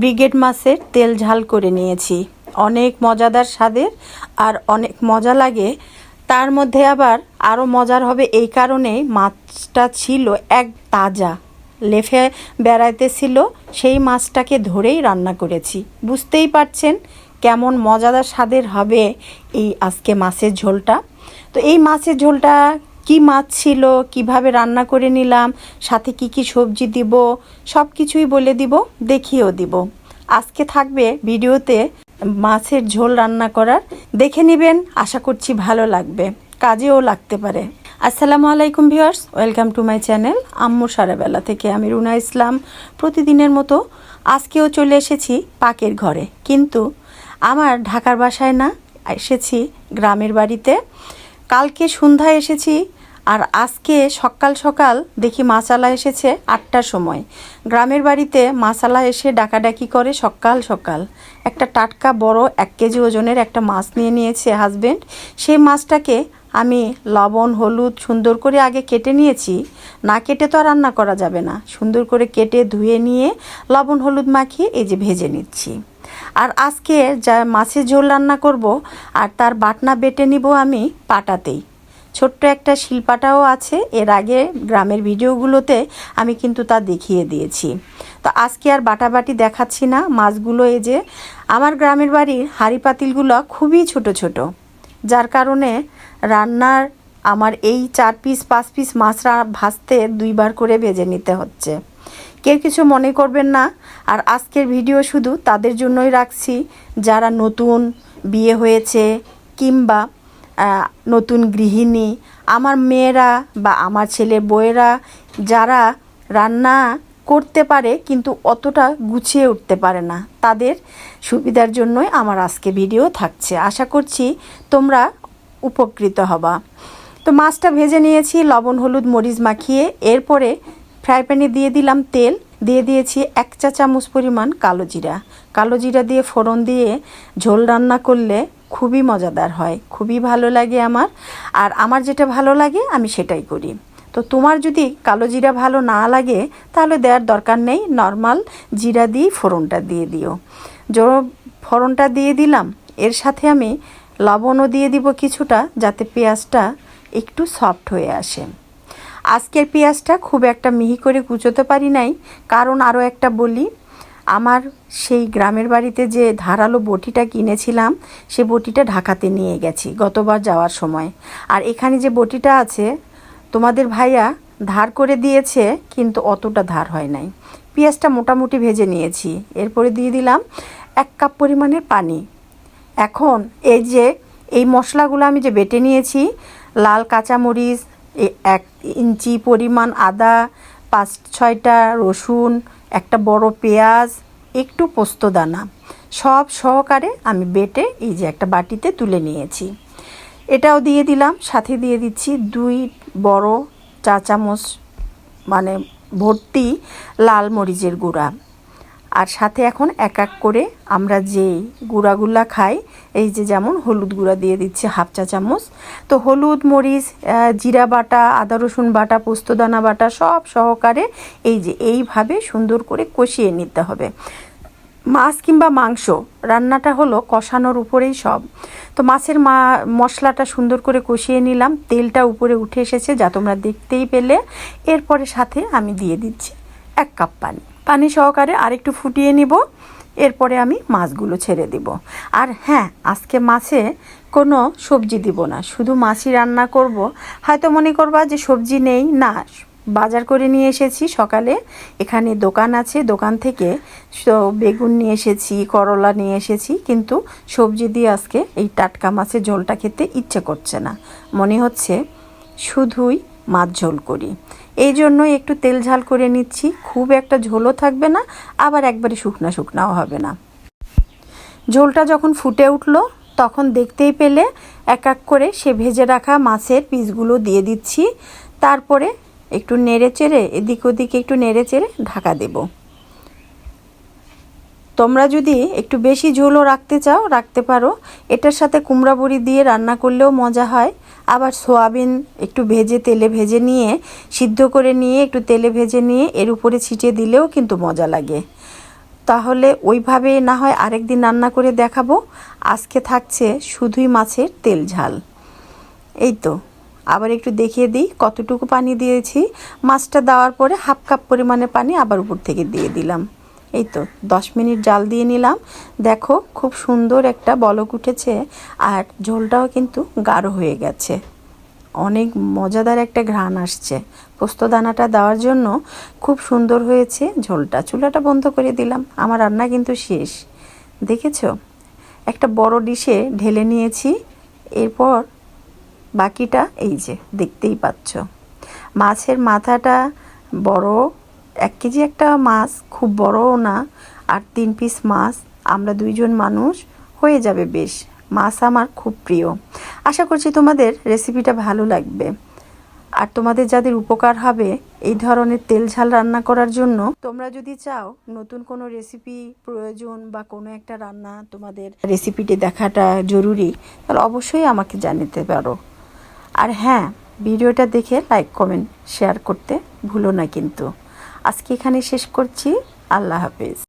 Brigade মাছের তেল ঝাল করে নিয়েছি। অনেক মজাদার স্বাদের আর অনেক মজা লাগে। তার মধ্যে আবার আরও মজার হবে এই কারণে মাছটা ছিল এক তাজা। লেফে বেড়াইতেছিল, সেই মাছটাকে ধরেই রান্না করেছি। বুঝতেই পারছেন কেমন মজাদার স্বাদের হবে এই আজকে মাছের ঝোলটা। তো এই মাছের ঝোলটা কি মাছ ছিল, কীভাবে রান্না করে নিলাম, সাথে কি কি সবজি দিব সব কিছুই বলে দিব, দেখিয়েও দিব। আজকে থাকবে ভিডিওতে মাছের ঝোল রান্না করার। দেখে নেবেন, আশা করছি ভালো লাগবে, কাজেও লাগতে পারে। আসসালামু আলাইকুম viewers, welcome to my channel, আম্মু সারাবেলা থেকে আমি রুনা ইসলাম। প্রতিদিনের মতো আজকেও চলে এসেছি পাকের ঘরে। কিন্তু আমার ঢাকার বাসায় না, এসেছি গ্রামের বাড়িতে। কালকে সন্ধ্যায় এসেছি আর আজকে সকাল সকাল দেখি মাসালা এসেছে আটটার সময়। গ্রামের বাড়িতে মাসালা এসে ডাকাডাকি করে সকাল সকাল। একটা টাটকা বড় এক কেজি ওজনের একটা মাছ নিয়ে নিয়েছে হাজবেন্ড। সেই মাছটাকে আমি লবণ, হলুদ সুন্দর করে আগে কেটে নিয়েছি। না কেটে তো আর রান্না করা যাবে না। সুন্দর করে কেটে ধুয়ে নিয়ে লবণ, হলুদ মাখিয়ে এই যে ভেজে নিচ্ছি। আর আজকে যা মাছের ঝোল রান্না করব আর তার বাটনা বেটে নিব আমি পাটাতেই। ছোট্ট একটা শিলপাটাও আছে। এর আগে গ্রামের ভিডিওগুলোতে আমি কিন্তু তা দেখিয়ে দিয়েছি। তো আজকে আর বাটাবাটি দেখাচ্ছি না। মাছগুলো এই যে আমার গ্রামের বাড়ির হাঁড়ি পাতিলগুলো খুবই ছোট ছোট। যার কারণে রান্নার আমার এই চার পিস পাঁচ পিস মাছরা ভাজতে দুইবার করে ভেজে নিতে হচ্ছে। কেউ কিছু মনে করবেন না, আর আজকের ভিডিও শুধু তাদের জন্যই রাখছি। যারা নতুন বিয়ে হয়েছে কিংবা নতুন গৃহিণী, আমার মেয়েরা বা আমার ছেলে বউয়েরা, যারা রান্না করতে পারে, কিন্তু অতটা গুছিয়ে উঠতে পারে না। তাদের সুবিধার জন্যই আমার আজকে ভিডিও থাকছে। আশা করছি তোমরা উপকৃত হবা। তো মাছটা ভেজে নিয়েছি, লবণ, হলুদ, মরিচ মাখিয়ে, এরপরে ফ্রাই প্যানে দিয়ে দিলাম তেল। দিয়ে দিয়েছি এক চা চামচ পরিমাণ কালো জিরা। কালো জিরা দিয়ে ফোড়ন দিয়ে ঝোল রান্না করলে খুবই মজাদার হয়, খুবই ভালো লাগে আমার। আর আমার যেটা ভালো লাগে, আমি সেটাই করি। তো তোমার যদি কালো জিরা ভালো না লাগে, তাহলে দেওয়ার দরকার নেই। নর্মাল জিরা দিয়ে ফোড়নটা দিয়ে দিও। জো, ফোড়নটা দিয়ে দিলাম। এর সাথে আমি লবণও দিয়ে দিব কিছুটা, যাতে পেঁয়াজটা একটু সফট হয়ে আসে। আজকের পেঁয়াজটা খুব একটা মিহি করে কুচোতে পারি নাই। কারণ আরও একটা বলি, আমার সেই গ্রামের বাড়িতে যে ধারালো বটিটা কিনেছিলাম, সে বটিটা ঢাকাতে নিয়ে গেছি গতবার যাওয়ার সময়। আর এখানে যে বটিটা আছে তোমাদের ভাইয়া ধার করে দিয়েছে, কিন্তু অতটা ধার হয় নাই। পেঁয়াজটা মোটামুটি ভেজে নিয়েছি। এরপরে দিয়ে দিলাম এক কাপ পরিমাণের পানি। এখন এই যে, এই মশলাগুলো আমি যে বেটে নিয়েছি, লাল কাঁচামরিচ এক ইঞ্চি পরিমাণ আদা, পাঁচ ছয়টা রসুন, একটা বড় পেঁয়াজ, একটু পোস্তদানা সব সহকারে আমি বেটে এই যে একটা বাটিতে তুলে নিয়েছি। এটাও দিয়ে দিলাম, সাথে দিয়ে দিচ্ছি দুই বড় চা চামচ মানে ভর্তি লাল মরিচের গুঁড়া। আর সাথে এখন এক এক করে আমরা যে গুঁড়াগুলা খাই, এই যে যেমন হলুদ গুঁড়া দিয়ে দিচ্ছি হাফ চা চামচ। তো হলুদ, মরিচ জিরা বাটা, আদা, রসুন বাটা, পোস্তদানা বাটা সব সহকারে এই যে এইভাবে সুন্দর করে কষিয়ে নিতে হবে। মাছ কিংবা মাংস, রান্নাটা হলো কষানোর উপরেই সব। তো মাছের মা, মশলাটা সুন্দর করে কষিয়ে নিলাম, তেলটা উপরে উঠে এসেছে যা তোমরা দেখতেই পেলে। এরপরে সাথে আমি দিয়ে দিচ্ছি এক কাপ পানি। পানি সহকারে আরেকটু ফুটিয়ে নিব, এরপরে আমি মাছগুলো ছেড়ে দিব। আর হ্যাঁ আজকে মাছে কোনো সবজি দিব না, শুধু মাছই রান্না করব। হয়তো মনে করবা যে সবজি নেই, না বাজার করে নিয়ে এসেছি সকালে। এখানে দোকান আছে, দোকান থেকে বেগুন নিয়ে এসেছি, করলা নিয়ে এসেছি, কিন্তু সবজি দিয়ে আজকে এই টাটকা মাছের ঝোলটা খেতে ইচ্ছে করছে না। মনে হচ্ছে শুধুই মাছ ঝোল করি। এই জন্যই একটু তেল ঝাল করে নিচ্ছি, খুব একটা ঝোলও থাকবে না, আবার একবারে শুকনা শুকনাও হবে না। ঝোলটা যখন ফুটে উঠল, তখন দেখতেই পেলে এক এক করে সে ভেজে রাখা মাছের পিসগুলো দিয়ে দিচ্ছি। তারপরে একটু নেড়ে চেড়ে, এদিক ওদিক একটু নেড়ে চেড়ে ঢাকা দেব। তোমরা যদি একটু বেশি ঝোলও রাখতে চাও, রাখতে পারো। এটার সাথে কুমড়া বড়ি দিয়ে রান্না করলেও মজা হয়। আবার সোয়াবিন একটু ভেজে, তেলে ভেজে নিয়ে, সিদ্ধ করে নিয়ে একটু তেলে ভেজে নিয়ে এর উপরে ছিটিয়ে দিলেও কিন্তু মজা লাগে। তাহলে ওইভাবে না হয় আরেকদিন রান্না করে দেখাবো। আজকে থাকছে শুধুই মাছের তেল ঝাল। এই তো। আবার একটু দেখিয়ে দিই, কতটুকু পানি দিয়েছি। মাছটা দেওয়ার পরে হাফ কাপ পরিমাণে পানি আবার উপর থেকে দিয়ে দিলাম। এই তো, দশ মিনিট জাল দিয়ে নিলাম। দেখো, খুব সুন্দর একটা বলক উঠেছে আর ঝোলটাও কিন্তু গাঢ় হয়ে গেছে। অনেক মজাদার একটা ঘ্রাণ আসছে। পোস্ত দানাটা দেওয়ার জন্য খুব সুন্দর হয়েছে ঝোলটা। চুলাটা বন্ধ করে দিলাম, আমার রান্না কিন্তু শেষ। দেখেছ? একটা বড় ডিশে ঢেলে নিয়েছি, এরপর বাকিটা এই যে, দেখতেই পাচ্ছ। মাছের মাথাটা বড়, এক কেজি একটা মাছ, খুব বড়ও না, আর তিন পিস মাছ। আমরা দুইজন মানুষ, হয়ে যাবে বেশ। মাছ আমার খুব প্রিয়। আশা করছি তোমাদের রেসিপিটা ভালো লাগবে। আর তোমাদের যাদের উপকার হবে এই ধরনের তেল ঝাল রান্না করার জন্য, তোমরা যদি চাও নতুন কোনো রেসিপি প্রয়োজন বা কোনো একটা রান্না তোমাদের রেসিপিটি দেখাটা জরুরি, তাহলে অবশ্যই আমাকে জানাতে পারো। আর হ্যাঁ ভিডিওটা দেখে লাইক কমেন্ট শেয়ার করতে ভুলো না কিন্তু। আজকে এখানে শেষ করছি। আল্লাহ হাফেজ।